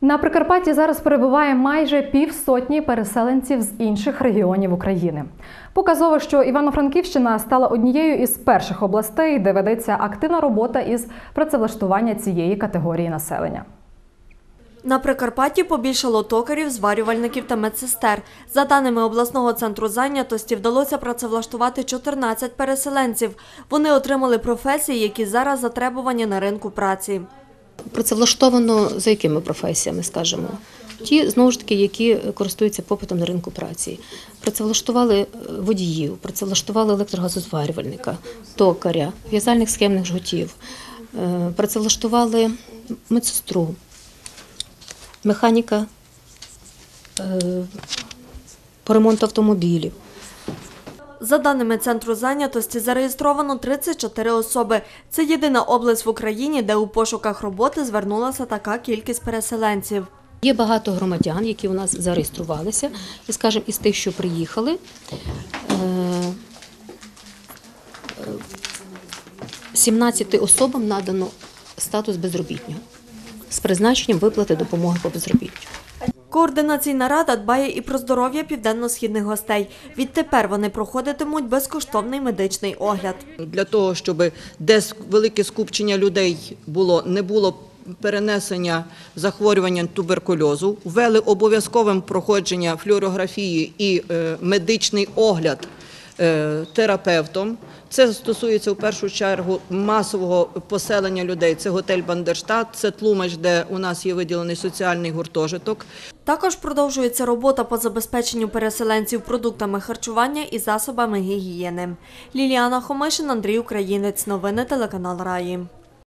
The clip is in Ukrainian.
На Прикарпатті зараз перебуває майже півсотні переселенців з інших регіонів України. Показово, що Івано-Франківщина стала однією із перших областей, де ведеться активна робота із працевлаштування цієї категорії населення. На Прикарпатті побільшало токарів, зварювальників та медсестер. За даними обласного центру зайнятості, вдалося працевлаштувати 14 переселенців. Вони отримали професії, які зараз затребувані на ринку праці. Працевлаштовано за якими професіями, скажімо? Ті, знову ж таки, які користуються попитом на ринку праці. Працевлаштували е, водіїв, працевлаштували електрогазозварювальника, токаря, в'язальних схемних жгутів, е, працевлаштували медсестру, механіка е, по ремонту автомобілів. За даними центру зайнятості, зареєстровано 34 особи. Це єдина область в Україні, де у пошуках роботи звернулася така кількість переселенців. Є багато громадян, які у нас зареєструвалися, і, скажімо, із тих, що приїхали, е, е, 17 особам надано статус безробітнього з призначенням виплати допомоги по безробіттю. Координаційна рада дбає і про здоров'я південно-східних гостей. Відтепер вони проходитимуть безкоштовний медичний огляд. для того, щоб десь велике скупчення людей було, не було перенесення захворювання туберкульозу, ввели обов'язковим проходження флюорографії і е, медичний огляд терапевтом. Це стосується в першу чергу масового поселення людей. Це готель Бандерштат, це Тлумач, де у нас є виділений соціальний гуртожиток. Також продовжується робота по забезпеченню переселенців продуктами харчування і засобами гігієни. Ліліана Хомишин, Андрій Українець. Новини телеканал Раї.